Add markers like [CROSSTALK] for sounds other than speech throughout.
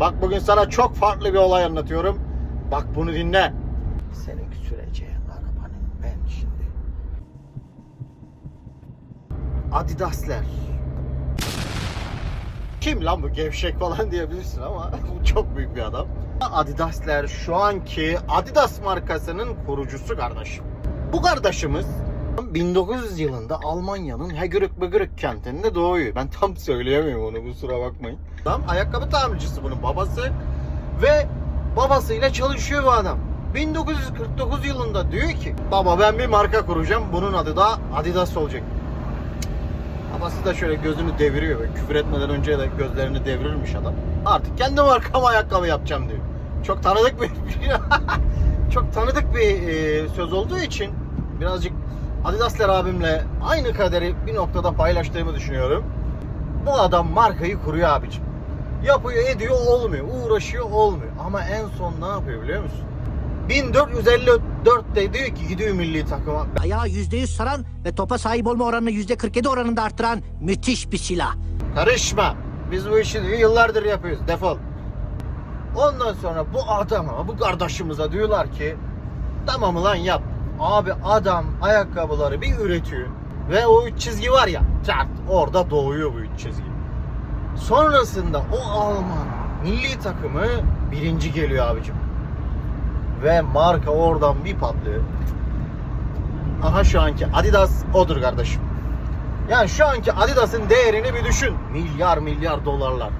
Bak bugün sana çok farklı bir olay anlatıyorum. Bak bunu dinle. Senin süreceğin arabanın ben şimdi. Adidas'ler. Kim lan bu gevşek falan diyebilirsin ama [LAUGHS] bu çok büyük bir adam. Adidas'ler şu anki Adidas markasının kurucusu kardeşim. Bu kardeşimiz 1900 yılında Almanya'nın Hegerük Begürük kentinde doğuyor. Ben tam söyleyemiyorum onu kusura bakmayın. Adam ayakkabı tamircisi bunun babası ve babasıyla çalışıyor bu adam. 1949 yılında diyor ki baba ben bir marka kuracağım bunun adı da Adidas olacak. Babası da şöyle gözünü deviriyor ve küfür etmeden önce de gözlerini devirirmiş adam. Artık kendi markama ayakkabı yapacağım diyor. Çok tanıdık bir [LAUGHS] çok tanıdık bir e, söz olduğu için birazcık Adidasler abimle aynı kaderi bir noktada paylaştığımı düşünüyorum. Bu adam markayı kuruyor abicim. Yapıyor ediyor olmuyor. Uğraşıyor olmuyor. Ama en son ne yapıyor biliyor musun? 1454'te diyor ki gidiyor milli takıma. Ayağı %100 saran ve topa sahip olma oranını %47 oranında arttıran müthiş bir silah. Karışma. Biz bu işi diyor, yıllardır yapıyoruz. Defol. Ondan sonra bu adama, bu kardeşimize diyorlar ki tamam lan yap. Abi adam ayakkabıları bir üretiyor. Ve o üç çizgi var ya çart orada doğuyor bu üç çizgi. Sonrasında o Alman milli takımı birinci geliyor abicim. Ve marka oradan bir patlıyor. Aha şu anki Adidas odur kardeşim. Yani şu anki Adidas'ın değerini bir düşün. Milyar milyar dolarlar.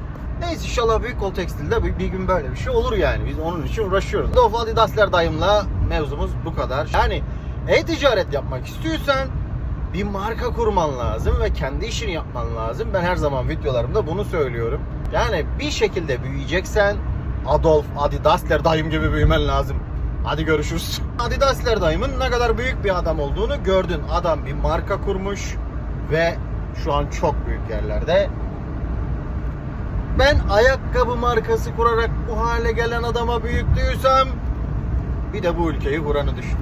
Neyse inşallah Büyük Kol Tekstil'de bir, gün böyle bir şey olur yani. Biz onun için uğraşıyoruz. Dof Adidas'ler dayımla mevzumuz bu kadar. Yani e-ticaret yapmak istiyorsan bir marka kurman lazım ve kendi işini yapman lazım. Ben her zaman videolarımda bunu söylüyorum. Yani bir şekilde büyüyeceksen Adolf Adidasler dayım gibi büyümen lazım. Hadi görüşürüz. Adidasler dayımın ne kadar büyük bir adam olduğunu gördün. Adam bir marka kurmuş ve şu an çok büyük yerlerde. Ben ayakkabı markası kurarak bu hale gelen adama büyük diyorsam bir de bu ülkeyi kuranı düşün.